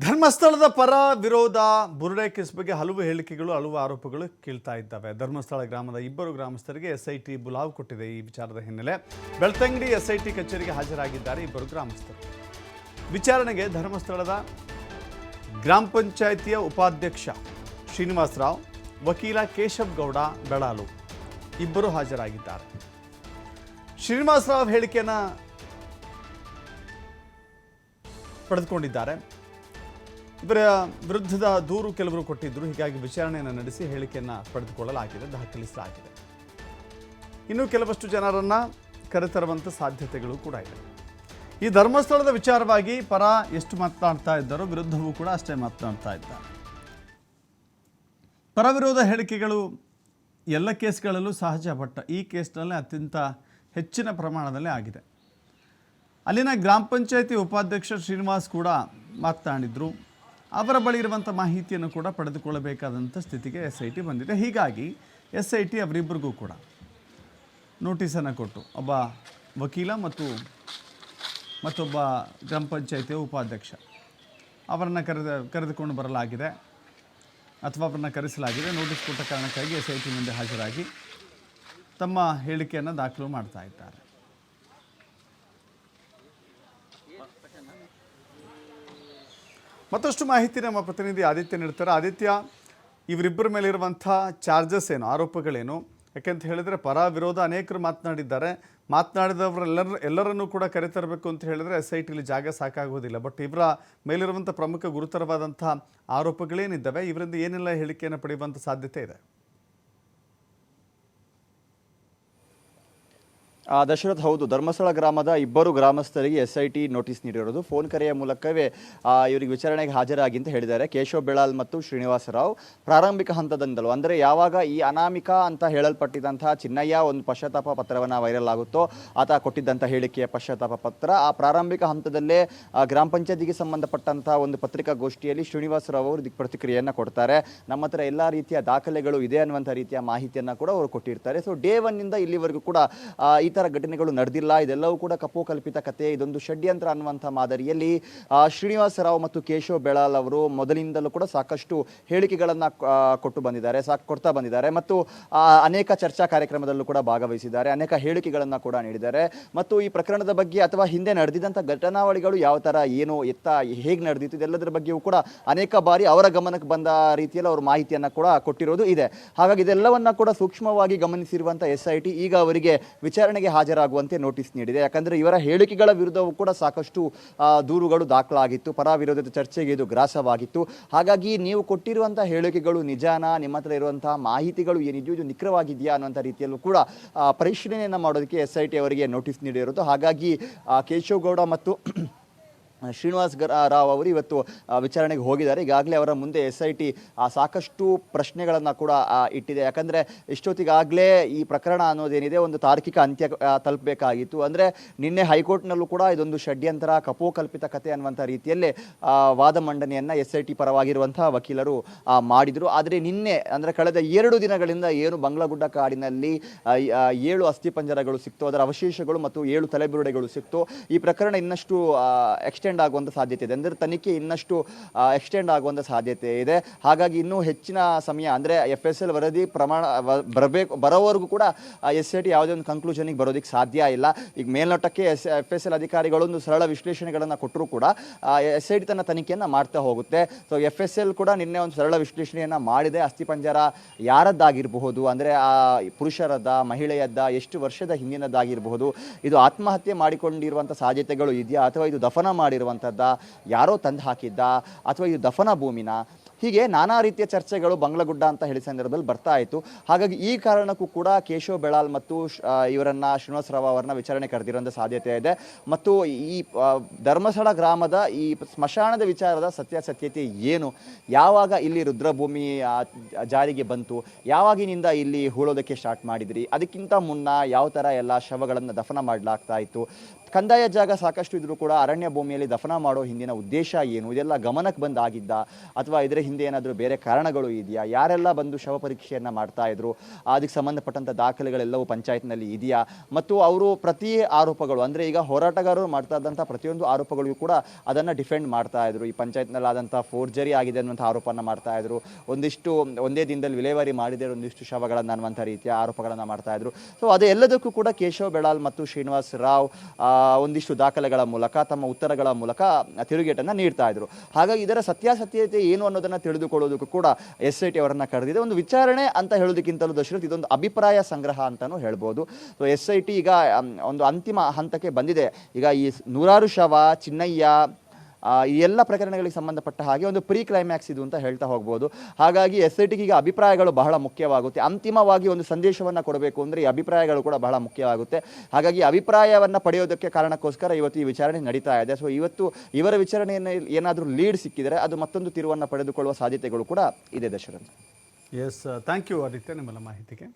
ಧರ್ಮಸ್ಥಳದ ಪರ ವಿರೋಧ ಬುರುಡೆ ಕೇಸ್ ಬಗ್ಗೆ ಹಲವು ಹೇಳಿಕೆಗಳು, ಹಲವು ಆರೋಪಗಳು ಕೇಳ್ತಾ ಇದ್ದಾವೆ. ಧರ್ಮಸ್ಥಳ ಗ್ರಾಮದ ಇಬ್ಬರು ಗ್ರಾಮಸ್ಥರಿಗೆ ಎಸ್ಐಟಿ ಬುಲಾವ್ ಕೊಟ್ಟಿದೆ ಈ ವಿಚಾರದ ಹಿನ್ನೆಲೆ. ಬೆಳ್ತಂಗಡಿ ಎಸ್ಐಟಿ ಕಚೇರಿಗೆ ಹಾಜರಾಗಿದ್ದಾರೆ ಇಬ್ಬರು ಗ್ರಾಮಸ್ಥರು. ವಿಚಾರಣೆಗೆ ಧರ್ಮಸ್ಥಳದ ಗ್ರಾಮ ಪಂಚಾಯಿತಿಯ ಉಪಾಧ್ಯಕ್ಷ ಶ್ರೀನಿವಾಸ್ ರಾವ್, ವಕೀಲ ಕೇಶವ್ ಗೌಡ ಬೆಳಾಲು ಇಬ್ಬರು ಹಾಜರಾಗಿದ್ದಾರೆ. ಶ್ರೀನಿವಾಸ್ ರಾವ್ ಹೇಳಿಕೆಯನ್ನು ಪಡೆದುಕೊಂಡಿದ್ದಾರೆ. ಇವರ ವಿರುದ್ಧದ ದೂರು ಕೆಲವರು ಕೊಟ್ಟಿದ್ದರು. ಹೀಗಾಗಿ ವಿಚಾರಣೆಯನ್ನು ನಡೆಸಿ ಹೇಳಿಕೆಯನ್ನು ಪಡೆದುಕೊಳ್ಳಲಾಗಿದೆ, ದಾಖಲಿಸಲಾಗಿದೆ. ಇನ್ನೂ ಕೆಲವಷ್ಟು ಜನರನ್ನು ಕರೆತರುವಂಥ ಸಾಧ್ಯತೆಗಳು ಕೂಡ ಇದೆ. ಈ ಧರ್ಮಸ್ಥಳದ ವಿಚಾರವಾಗಿ ಪರ ಎಷ್ಟು ಮಾತನಾಡ್ತಾ ಇದ್ದಾರೋ, ವಿರುದ್ಧವೂ ಕೂಡ ಅಷ್ಟೇ ಮಾತನಾಡ್ತಾ ಇದ್ದಾರೆ. ಪರ ವಿರೋಧ ಹೇಳಿಕೆಗಳು ಎಲ್ಲ ಕೇಸ್ಗಳಲ್ಲೂ ಸಹಜ ಬಟ್ ಈ ಕೇಸ್ನಲ್ಲಿ ಅತ್ಯಂತ ಹೆಚ್ಚಿನ ಪ್ರಮಾಣದಲ್ಲಿ ಆಗಿದೆ. ಅಲ್ಲಿನ ಗ್ರಾಮ ಪಂಚಾಯತಿ ಉಪಾಧ್ಯಕ್ಷ ಶ್ರೀನಿವಾಸ್ ಕೂಡ ಮಾತನಾಡಿದರು. ಅವರ ಬಳಿ ಇರುವಂಥ ಮಾಹಿತಿಯನ್ನು ಕೂಡ ಪಡೆದುಕೊಳ್ಳಬೇಕಾದಂಥ ಸ್ಥಿತಿಗೆ ಎಸ್ ಐ ಟಿ ಬಂದಿದೆ. ಹೀಗಾಗಿ ಎಸ್ ಐ ಟಿ ಅವರಿಬ್ಬರಿಗೂ ಕೂಡ ನೋಟಿಸನ್ನು ಕೊಟ್ಟು ಒಬ್ಬ ವಕೀಲ ಮತ್ತು ಮತ್ತೊಬ್ಬ ಗ್ರಾಮ ಪಂಚಾಯತಿಯ ಉಪಾಧ್ಯಕ್ಷ ಅವರನ್ನು ಕರೆದ, ಕರೆದುಕೊಂಡು ಬರಲಾಗಿದೆ ಅಥವಾ ಅವರನ್ನು ಕರೆಸಲಾಗಿದೆ. ನೋಟಿಸ್ ಕೊಟ್ಟ ಕಾರಣಕ್ಕಾಗಿ ಎಸ್ ಐ ಟಿ ಮುಂದೆ ಹಾಜರಾಗಿ ತಮ್ಮ ಹೇಳಿಕೆಯನ್ನು ದಾಖಲು ಮಾಡ್ತಾ ಇದ್ದಾರೆ. ಮತ್ತಷ್ಟು ಮಾಹಿತಿ ನಮ್ಮ ಪ್ರತಿನಿಧಿ ಆದಿತ್ಯ ನೀಡ್ತಾರೆ. ಆದಿತ್ಯ, ಇವರಿಬ್ಬರ ಮೇಲೆ ಇರುವಂಥ ಚಾರ್ಜಸ್ ಏನು, ಆರೋಪಗಳೇನು? ಯಾಕೆಂತ ಹೇಳಿದರೆ ಪರ ವಿರೋಧ ಅನೇಕರು ಮಾತನಾಡಿದ್ದಾರೆ. ಮಾತನಾಡಿದವರೆಲ್ಲರ, ಎಲ್ಲರನ್ನೂ ಕೂಡ ಕರೆತರಬೇಕು ಅಂತ ಹೇಳಿದರೆ ಎಸ್ ಐ ಟಿಲಿ ಜಾಗ ಸಾಕಾಗೋದಿಲ್ಲ ಬಟ್ ಇವರ ಮೇಲಿರುವಂಥ ಪ್ರಮುಖ ಗುರುತರವಾದಂಥ ಆರೋಪಗಳೇನಿದ್ದಾವೆ? ಇವರಿಂದ ಏನೆಲ್ಲ ಹೇಳಿಕೆಯನ್ನು ಪಡೆಯುವಂಥ ಸಾಧ್ಯತೆ ಇದೆ? ದಶರಥ್ ಹೌದು, ಧರ್ಮಸ್ಥಳ ಗ್ರಾಮದ ಇಬ್ಬರು ಗ್ರಾಮಸ್ಥರಿಗೆ ಎಸ್ ಐ ಟಿ ನೋಟಿಸ್ ನೀಡಿರೋದು. ಫೋನ್ ಕರೆಯ ಮೂಲಕವೇ ಇವರಿಗೆ ವಿಚಾರಣೆಗೆ ಹಾಜರಾಗಿ ಅಂತ ಹೇಳಿದ್ದಾರೆ. ಕೇಶವ್ ಬೆಳಾಲ್ ಮತ್ತು ಶ್ರೀನಿವಾಸ ರಾವ್ ಪ್ರಾರಂಭಿಕ ಹಂತದಿಂದಲೂ, ಅಂದರೆ ಯಾವಾಗ ಈ ಅನಾಮಿಕ ಅಂತ ಹೇಳಲ್ಪಟ್ಟಿದ್ದಂತಹ ಚಿನ್ನಯ್ಯ ಒಂದು ಪಶ್ಚಾತ್ತಾಪ ಪತ್ರವನ್ನು ವೈರಲ್ ಆಗುತ್ತೋ, ಆತ ಕೊಟ್ಟಿದ್ದಂಥ ಹೇಳಿಕೆಯ ಪಶ್ಚಾತ್ತಾಪ ಪತ್ರ. ಆ ಪ್ರಾರಂಭಿಕ ಹಂತದಲ್ಲೇ ಗ್ರಾಮ ಪಂಚಾಯತಿಗೆ ಸಂಬಂಧಪಟ್ಟಂಥ ಒಂದು ಪತ್ರಿಕಾಗೋಷ್ಠಿಯಲ್ಲಿ ಶ್ರೀನಿವಾಸ ರಾವ್ ಅವರು ಇದಕ್ಕೆ ಪ್ರತಿಕ್ರಿಯೆಯನ್ನು ಕೊಡ್ತಾರೆ. ನಮ್ಮ ಹತ್ರ ಎಲ್ಲ ರೀತಿಯ ದಾಖಲೆಗಳು ಇದೆ ಅನ್ನುವಂಥ ರೀತಿಯ ಮಾಹಿತಿಯನ್ನು ಕೂಡ ಅವರು ಕೊಟ್ಟಿರ್ತಾರೆ. ಸೊ ಡೇ ಒನ್ನಿಂದ ಇಲ್ಲಿವರೆಗೂ ಕೂಡ ಈ ಥರ ಘಟನೆಗಳು ನಡೆದಿಲ್ಲ. ಇದೆಲ್ಲವೂ ಕೂಡ ಕಪ್ಪು ಕಲ್ಪಿತ ಕಥೆ ಇದೊಂದು ಷಡ್ಯಂತ್ರ ಅನ್ನುವಂಥ ಮಾದರಿಯಲ್ಲಿ ಶ್ರೀನಿವಾಸ ರಾವ್ ಮತ್ತು ಕೇಶವ್ ಬೆಳಾಲ್ ಅವರು ಮೊದಲಿಂದಲೂ ಕೂಡ ಸಾಕಷ್ಟು ಹೇಳಿಕೆಗಳನ್ನು ಕೊಟ್ಟು ಬಂದಿದ್ದಾರೆ, ಸಾಕು, ಕೊಡ್ತಾ ಬಂದಿದ್ದಾರೆ ಮತ್ತು ಅನೇಕ ಚರ್ಚಾ ಕಾರ್ಯಕ್ರಮದಲ್ಲೂ ಕೂಡ ಭಾಗವಹಿಸಿದ್ದಾರೆ, ಅನೇಕ ಹೇಳಿಕೆಗಳನ್ನು ಕೂಡ ನೀಡಿದ್ದಾರೆ. ಮತ್ತು ಈ ಪ್ರಕರಣದ ಬಗ್ಗೆ ಅಥವಾ ಹಿಂದೆ ನಡೆದಿದ್ದಂಥ ಘಟನಾವಳಿಗಳು ಯಾವ ಥರ, ಏನು ಎತ್ತ, ಹೇಗೆ ನಡೆದಿತ್ತು, ಇದೆಲ್ಲದರ ಬಗ್ಗೆಯೂ ಕೂಡ ಅನೇಕ ಬಾರಿ ಅವರ ಗಮನಕ್ಕೆ ಬಂದ ರೀತಿಯಲ್ಲಿ ಅವರು ಮಾಹಿತಿಯನ್ನು ಕೂಡ ಕೊಟ್ಟಿರೋದು ಇದೆ. ಹಾಗಾಗಿ ಇದೆಲ್ಲವನ್ನ ಕೂಡ ಸೂಕ್ಷ್ಮವಾಗಿ ಗಮನಿಸಿರುವಂಥ ಎಸ್ ಐ ಟಿ ಈಗ ಅವರಿಗೆ ವಿಚಾರಣೆಗೆ ಹಾಜರಾಗುವಂತೆ ನೋಟಿಸ್ ನೀಡಿದೆ. ಯಾಕಂದರೆ ಇವರ ಹೇಳಿಕೆಗಳ ವಿರುದ್ಧವೂ ಕೂಡ ಸಾಕಷ್ಟು ದೂರುಗಳು ದಾಖಲಾಗಿತ್ತು. ಪರ ವಿರೋಧದ ಚರ್ಚೆಗೆ ಇದು ಗ್ರಾಸವಾಗಿತ್ತು. ಹಾಗಾಗಿ ನೀವು ಕೊಟ್ಟಿರುವಂಥ ಹೇಳಿಕೆಗಳು ನಿಜಾನ? ನಿಮ್ಮ ಹತ್ರ ಇರುವಂತಹ ಮಾಹಿತಿಗಳು ಏನಿದೆಯೋ ಇದು ನಿಖರವಾಗಿದೆಯಾ ಅನ್ನುವಂಥ ರೀತಿಯಲ್ಲೂ ಕೂಡ ಪರಿಶೀಲನೆಯನ್ನು ಮಾಡೋದಕ್ಕೆ ಎಸ್ ಐ ಟಿ ಅವರಿಗೆ ನೋಟಿಸ್ ನೀಡಿರೋದು ಹಾಗಾಗಿ ಕೇಶವ್ ಗೌಡ ಮತ್ತು ಶ್ರೀನಿವಾಸ್ ರಾವ್ ಅವರು ಇವತ್ತು ವಿಚಾರಣೆಗೆ ಹೋಗಿದ್ದಾರೆ. ಈಗಾಗಲೇ ಅವರ ಮುಂದೆ ಎಸ್ ಐ ಟಿ ಸಾಕಷ್ಟು ಪ್ರಶ್ನೆಗಳನ್ನು ಕೂಡ ಇಟ್ಟಿದೆ. ಯಾಕಂದರೆ ಇಷ್ಟೊತ್ತಿಗಾಗಲೇ ಈ ಪ್ರಕರಣ ಅನ್ನೋದೇನಿದೆ, ಒಂದು ತಾರ್ಕಿಕ ಅಂತ್ಯ ತಲುಪಬೇಕಾಗಿತ್ತು. ಅಂದರೆ ನಿನ್ನೆ ಹೈಕೋರ್ಟ್ನಲ್ಲೂ ಕೂಡ ಇದೊಂದು ಷಡ್ಯಂತರ ಕಪೋಕಲ್ಪಿತ ಕಥೆ ಅನ್ನುವಂಥ ರೀತಿಯಲ್ಲಿ ವಾದ ಮಂಡನೆಯನ್ನು ಎಸ್ ಐ ಟಿ ಪರವಾಗಿರುವಂಥ ವಕೀಲರು ಮಾಡಿದರು. ಆದರೆ ನಿನ್ನೆ, ಅಂದರೆ ಕಳೆದ ಎರಡು ದಿನಗಳಿಂದ ಏನು ಬಂಗ್ಲಾಗುಡ್ಡ ಕಾಡಿನಲ್ಲಿ ಏಳು ಅಸ್ಥಿಪಂಜರಗಳು ಸಿಕ್ತು. ಅದರ ಅವಶೇಷಗಳು ಮತ್ತು ಏಳು ತಲೆಬುರುಡೆಗಳು ಸಿಕ್ತು. ಈ ಪ್ರಕರಣ ಇನ್ನಷ್ಟು ಎಕ್ಸ್ಟೆಂಡ್ ಆಗುವಂಥ ಸಾಧ್ಯತೆ ಇದೆ. ಅಂದರೆ ತನಿಖೆ ಇನ್ನಷ್ಟು ಎಕ್ಸ್ಟೆಂಡ್ ಆಗುವಂಥ ಸಾಧ್ಯತೆ ಇದೆ. ಹಾಗಾಗಿ ಇನ್ನೂ ಹೆಚ್ಚಿನ ಸಮಯ, ಅಂದರೆ ಎಫ್ ಎಸ್ ಎಲ್ ವರದಿ ಪ್ರಮಾಣ ಬರಬೇಕು, ಬರೋವರೆಗೂ ಕೂಡ ಎಸ್ ಐ ಟಿ ಯಾವುದೇ ಒಂದು ಕನ್ಕ್ಲೂಷನಿಗೆ ಬರೋದಕ್ಕೆ ಸಾಧ್ಯ ಇಲ್ಲ. ಈಗ ಮೇಲ್ನೋಟಕ್ಕೆ ಎಸ್ ಎಫ್ ಎಸ್ ಎಲ್ ಅಧಿಕಾರಿಗಳು ಒಂದು ಸರಳ ವಿಶ್ಲೇಷಣೆಗಳನ್ನು ಕೊಟ್ಟರೂ ಕೂಡ ಎಸ್ ಐ ತನ್ನ ತನಿಖೆಯನ್ನು ಮಾಡ್ತಾ ಹೋಗುತ್ತೆ. ಸೊ ಎಫ್ ಎಸ್ ಎಲ್ ಕೂಡ ನಿನ್ನೆ ಒಂದು ಸರಳ ವಿಶ್ಲೇಷಣೆಯನ್ನು ಮಾಡಿದೆ. ಅಸ್ಥಿಪಂಜರ ಯಾರದ್ದಾಗಿರಬಹುದು, ಅಂದರೆ, ಆ, ಪುರುಷರದ್ದ, ಮಹಿಳೆಯದ್ದ, ಎಷ್ಟು ವರ್ಷದ ಹಿಂದಿನದ್ದಾಗಿರಬಹುದು, ಇದು ಆತ್ಮಹತ್ಯೆ ಮಾಡಿಕೊಂಡಿರುವಂಥ ಸಾಧ್ಯತೆಗಳು ಇದೆಯಾ, ಅಥವಾ ಇದು ದಫನ ಮಾಡಿರುವಂಥದ್ದ ಯಾರೋ ತಂದು ಹಾಕಿದ್ದ, ಅಥವಾ ಇದು ದಫನ ಭೂಮಿನ, ಹೀಗೆ ನಾನಾ ರೀತಿಯ ಚರ್ಚೆಗಳು ಬಂಗ್ಲಗುಡ್ಡ ಅಂತ ಹೇಳಿ ಸಂದರ್ಭದಲ್ಲಿ ಬರ್ತಾ ಇತ್ತು. ಹಾಗಾಗಿ ಈ ಕಾರಣಕ್ಕೂ ಕೂಡ ಕೇಶವ್ ಬೆಳಾಲ್ ಮತ್ತು ಇವರನ್ನು ಶ್ರೀನಿವಾಸ ರಾವ್ ಅವರನ್ನ ವಿಚಾರಣೆ ಕರೆದಿರುವಂಥ ಸಾಧ್ಯತೆ ಇದೆ. ಮತ್ತು ಈ ಧರ್ಮಸ್ಥಳ ಗ್ರಾಮದ ಈ ಸ್ಮಶಾನದ ವಿಚಾರದ ಸತ್ಯಾಸತ್ಯತೆ ಏನು? ಯಾವಾಗ ಇಲ್ಲಿ ರುದ್ರಭೂಮಿ ಜಾರಿಗೆ ಬಂತು? ಯಾವಾಗಿನಿಂದ ಇಲ್ಲಿ ಹೂಳೋದಕ್ಕೆ ಸ್ಟಾರ್ಟ್ ಮಾಡಿದ್ರಿ? ಅದಕ್ಕಿಂತ ಮುನ್ನ ಯಾವ ಥರ ಎಲ್ಲ ಶವಗಳನ್ನು ದಫನ ಮಾಡಲಾಗ್ತಾ ಇತ್ತು? ಕಂದಾಯ ಜಾಗ ಸಾಕಷ್ಟು ಇದ್ರೂ ಕೂಡ ಅರಣ್ಯ ಭೂಮಿಯಲ್ಲಿ ದಫನ ಮಾಡೋ ಹಿಂದಿನ ಉದ್ದೇಶ ಏನು? ಇದೆಲ್ಲ ಗಮನಕ್ಕೆ ಬಂದಾಗಿದ್ದ ಅಥವಾ ಇದರ ಹಿಂದೆ ಏನಾದರೂ ಬೇರೆ ಕಾರಣಗಳು ಇದೆಯಾ? ಯಾರೆಲ್ಲ ಬಂದು ಶವ ಪರೀಕ್ಷೆಯನ್ನು ಮಾಡ್ತಾ ಇದ್ರು? ಅದಕ್ಕೆ ಸಂಬಂಧಪಟ್ಟಂಥ ದಾಖಲೆಗಳೆಲ್ಲವೂ ಪಂಚಾಯತ್ನಲ್ಲಿ ಇದೆಯಾ? ಮತ್ತು ಅವರು ಪ್ರತಿ ಆರೋಪಗಳು, ಅಂದರೆ ಈಗ ಹೋರಾಟಗಾರರು ಮಾಡ್ತಾ ಇದ್ದಂಥ ಪ್ರತಿಯೊಂದು ಆರೋಪಗಳಿಗೂ ಕೂಡ ಅದನ್ನು ಡಿಫೆಂಡ್ ಮಾಡ್ತಾ ಇದ್ರು. ಈ ಪಂಚಾಯತ್ನಲ್ಲಿ ಆದಂಥ ಫೋರ್ಜರಿ ಆಗಿದೆ ಅನ್ನುವಂಥ ಆರೋಪವನ್ನು ಮಾಡ್ತಾ ಇದ್ರು. ಒಂದಿಷ್ಟು, ಒಂದೇ ದಿನದಲ್ಲಿ ವಿಲೇವಾರಿ ಮಾಡಿದೆ ಒಂದಿಷ್ಟು ಶವಗಳನ್ನು ಅನ್ನುವಂಥ ರೀತಿಯ ಆರೋಪಗಳನ್ನು ಮಾಡ್ತಾ ಇದ್ರು. ಸೊ ಅದು ಎಲ್ಲದಕ್ಕೂ ಕೂಡ ಕೇಶವ್ ಬೆಳಾಲ್ ಮತ್ತು ಶ್ರೀನಿವಾಸ್ ರಾವ್ ಒಂದಿಷ್ಟು ದಾಖಲೆಗಳ ಮೂಲಕ, ತಮ್ಮ ಉತ್ತರಗಳ ಮೂಲಕ ತಿರುಗೇಟನ್ನು ನೀಡ್ತಾ ಇದ್ರು. ಹಾಗಾಗಿ ಇದರ ಸತ್ಯಾಸತ್ಯತೆ ಏನು ಅನ್ನೋದನ್ನು ತಿಳಿದುಕೊಳ್ಳೋದಕ್ಕೂ ಕೂಡ ಎಸ್ ಐ ಟಿ ಅವರನ್ನು ಕರೆದಿದೆ. ಒಂದು ವಿಚಾರಣೆ ಅಂತ ಹೇಳೋದಕ್ಕಿಂತಲೂ ದಶರಥ್ ಇದೊಂದು ಅಭಿಪ್ರಾಯ ಸಂಗ್ರಹ ಅಂತಲೂ ಹೇಳ್ಬೋದು. ಸೊ ಎಸ್ ಐ ಟಿ ಈಗ ಒಂದು ಅಂತಿಮ ಹಂತಕ್ಕೆ ಬಂದಿದೆ. ಈಗ ಈ ನೂರಾರು ಶವ, ಚಿನ್ನಯ್ಯ ಈ ಎಲ್ಲ ಪ್ರಕರಣಗಳಿಗೆ ಸಂಬಂಧಪಟ್ಟ ಹಾಗೆ ಒಂದು ಪ್ರೀ ಕ್ಲೈಮ್ಯಾಕ್ಸ್ ಇದು ಅಂತ ಹೇಳ್ತಾ ಹೋಗ್ಬೋದು. ಹಾಗಾಗಿ ಎಸ್ ಐ ಟಿಗೆ ಈಗ ಅಭಿಪ್ರಾಯಗಳು ಬಹಳ ಮುಖ್ಯವಾಗುತ್ತೆ. ಅಂತಿಮವಾಗಿ ಒಂದು ಸಂದೇಶವನ್ನು ಕೊಡಬೇಕು ಅಂದರೆ ಈ ಅಭಿಪ್ರಾಯಗಳು ಕೂಡ ಬಹಳ ಮುಖ್ಯವಾಗುತ್ತೆ. ಹಾಗಾಗಿ ಅಭಿಪ್ರಾಯವನ್ನು ಪಡೆಯೋದಕ್ಕೆ ಕಾರಣಕ್ಕೋಸ್ಕರ ಇವತ್ತು ಈ ವಿಚಾರಣೆ ನಡೀತಾ ಇದೆ. ಸೊ ಇವತ್ತು ಇವರ ವಿಚಾರಣೆಯನ್ನು ಏನಾದರೂ ಲೀಡ್ ಸಿಕ್ಕಿದರೆ ಅದು ಮತ್ತೊಂದು ತಿರುವನ್ನು ಪಡೆದುಕೊಳ್ಳುವ ಸಾಧ್ಯತೆಗಳು ಕೂಡ ಇದೆ ದಶರಂತ ಎಸ್ ಥ್ಯಾಂಕ್ ಯು ಆದಿತ್ಯ ನಿಮ್ಮೆಲ್ಲ ಮಾಹಿತಿಗೆ.